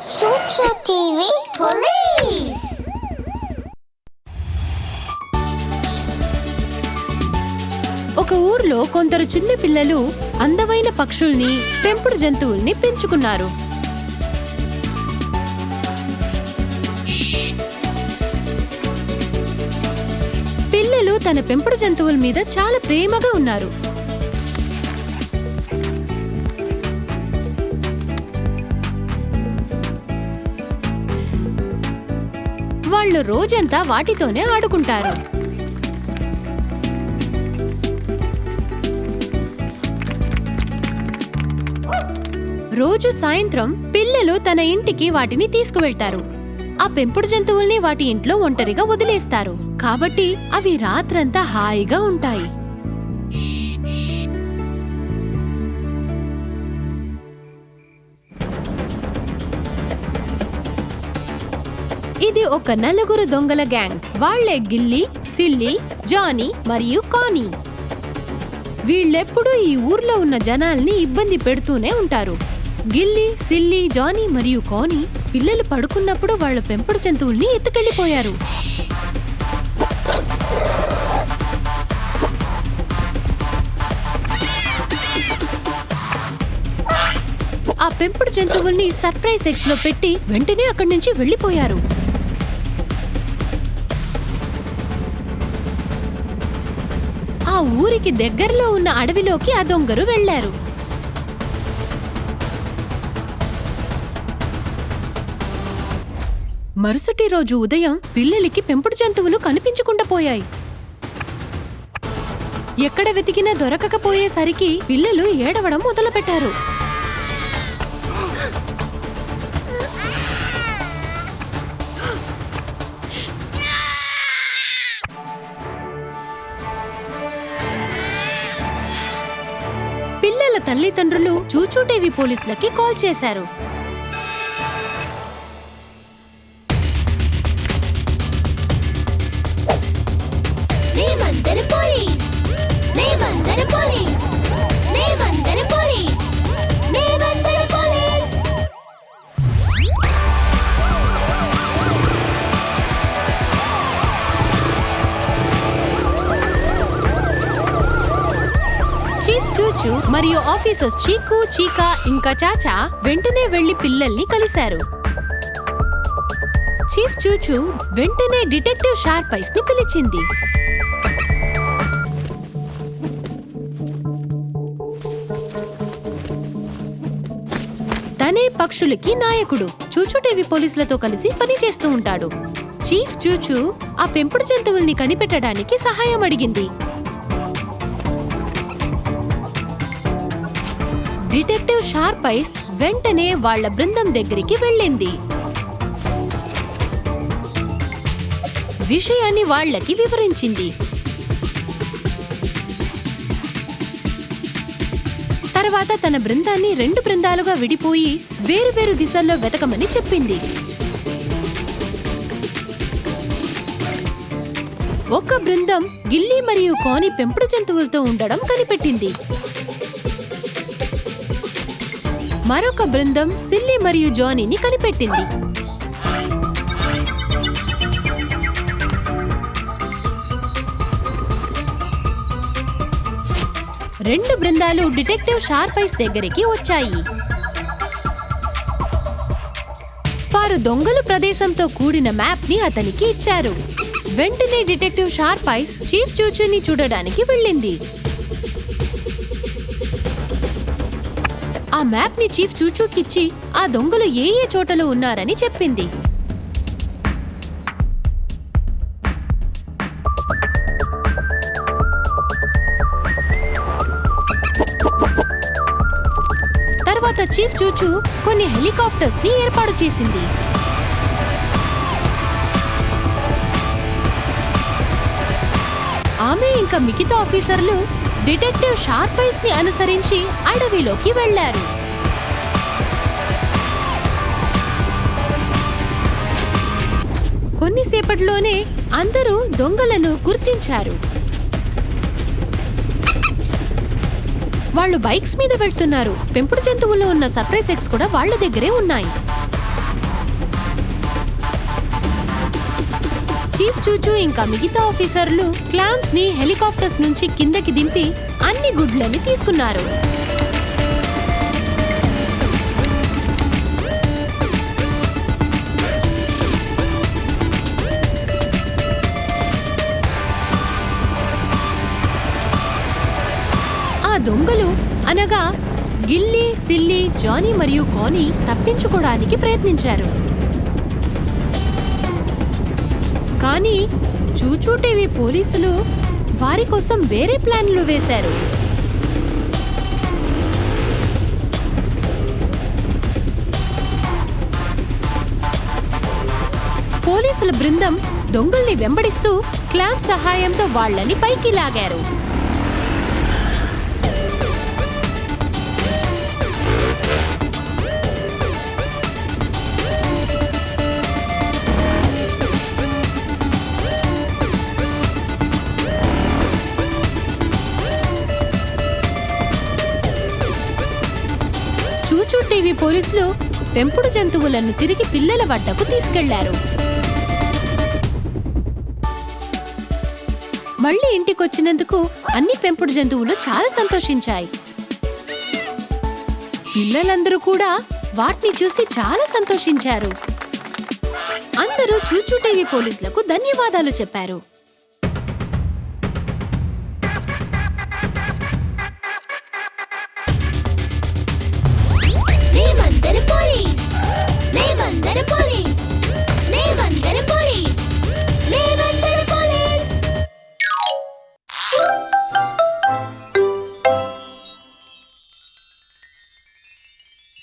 Sutra TV Police. ఒక ఊర్లో కొందరు చిన్న పిల్లలు అందమైన పక్షుల్ని పెంపుడు జంతువుల్ని పెంచుకున్నారు పిల్లలు తన పెంపుడు జంతువుల మీద చాలా ప్రేమగా ఉన్నారు వాళ్ళు రోజంతా వాటితోనే ఆడుకుంటారు. రోజు సాయంత్రం పిల్లలు తన ఇంటికి వాటిని తీసుకువెళ్తారు. ఆ పెంపుడు జంతువుల్ని వాటి ఇంట్లో ఒంటరిగా వదిలేస్తారు. కాబట్టి అవి రాత్రంతా హాయిగా ఉంటాయి. ఇది ఒక నలుగురు దొంగల గ్యాంగ్. వాళ్ళే గిల్లీ సిల్లీ జానీ మరియు కానీ. వీళ్ళెప్పుడూ ఈ ఊర్లో ఉన్న జనాల్ని ఇబ్బంది పెడుతూనే ఉంటారు. గిల్లీ సిల్లీ జానీ మరియు కానీ పిల్లలు పడుకున్నప్పుడు వాళ్ళ పెంపుడు జంతువుల్ని ఎత్తుకెళ్ళిపోయారు ఆ పెంపుడు జంతువుల్ని సర్ప్రైజ్ ఎగ్స్లో పెట్టి వెంటనే అక్కడి నుంచి వెళ్ళిపోయారు ఊరికి దగ్గరలో ఉన్న అడవిలోకి ఆ దొంగరు వెళ్ళారు మరుసటి రోజు ఉదయం పిల్లలకి పెంపుడు జంతువులు కనిపించకుండా పోయాయి. ఎక్కడ వెతికినా దొరకకపోయేసరికి పిల్లలు ఏడవడం మొదలుపెట్టారు. పిల్లల తల్లిదండ్రులు చూచూ టీవీ పోలీసులకి కాల్ చేశారు. మేమందరం పోలీస్. పోలీస్. చీఫ్ మరియు ఆఫీసర్స్ చీకు చీకా ఇంకా చాచా వెంటనే వెళ్ళి పిల్లల్ని కలిశారు. చీఫ్ చూచు వెంటనే డిటెక్టివ్ షార్పైస్ని పిలిచింది. తనే పక్షులకి నాయకుడు. చూచు టీవీ పోలీసులతో కలిసి పనిచేస్తూ ఉంటాడు. చీఫ్ చూచు ఆ పెంపుడు జంతువుల్ని కనిపెట్టడానికి సహాయం అడిగింది. డిటెక్టివ్ షార్ప్ ఐస్ వెంటనే వాళ్ళ బృందం దగ్గరికి వెళ్ళింది. విషయాన్ని వాళ్ళకి వివరించింది. తర్వాత తన బృందాన్ని రెండు బృందాలుగా విడిపోయి వేరువేరు దిశల్లో వెతకమని చెప్పింది. ఒక బృందం గిల్లీ మరియు కోని పెంపుడు జంతువులతో ఉండడం కనిపెట్టింది. మరొక బృందం సిల్లీ మరియు జానీని కనిపెట్టింది. రెండు బృందాలు డిటెక్టివ్ షార్పైస్ దగ్గరికి వచ్చాయి. వారు దొంగలు ప్రదేశంతో కూడిన మ్యాప్ని అతనికి ఇచ్చారు. వెంటనే డిటెక్టివ్ షార్పైస్ చీఫ్ చూచుని చూడడానికి వెళ్ళింది. ఆ మ్యాప్ని చీఫ్ చూచూకిచ్చి ఆ దొంగలు ఏ ఏ చోటలో ఉన్నారని చెప్పింది. తర్వాత చీఫ్ చూచు కొన్ని హెలికాప్టర్స్ని ఏర్పాటు చేసింది. ఆమె ఇంకా మిగతా ఆఫీసర్లు డిటెక్టివ్ షార్ప్ ఐస్ని అనుసరించి అడవిలోకి వెళ్ళారు కొన్నిసేపట్లోనే అందరూ దొంగలను గుర్తించారు. వాళ్ళు బైక్స్ మీద వెళ్తున్నారు. పెంపుడు జంతువుల్లో ఉన్న సర్ప్రైజ్ ఎగ్స్ కూడా వాళ్ళ దగ్గరే ఉన్నాయి. చూచూ ఇంకా మిగతా ఆఫీసర్లు క్లామ్స్ని హెలికాప్టర్స్ నుంచి కిందకి దింపి అన్ని గుడ్లని తీసుకున్నారు. ఆ దొంగలు అనగా గిల్లీ సిల్లీ జానీ మరియు కానీ తప్పించుకోవడానికి ప్రయత్నించారు. కానీ చూచూ టీవీ పోలీసులు వారి కోసం వేరే ప్లాన్లు వేశారు. పోలీసుల బృందం దొంగల్ని వెంబడిస్తూ క్లాంప్ సహాయంతో వాళ్ళని పైకి లాగారు. చూచూ పోలీసులు పెంపుడు జంతువులను తిరిగి పిల్లల వద్దకు తీసుకెళ్ళారు. మళ్ళీ ఇంటికొచ్చినందుకు అన్ని పెంపుడు జంతువులు చాలా సంతోషించాయి. పిల్లలందరూ కూడా వాటిని చూసి చాలా సంతోషించారు. అందరూ చూచూటేవి పోలీసులకు ధన్యవాదాలు చెప్పారు. Let it blow.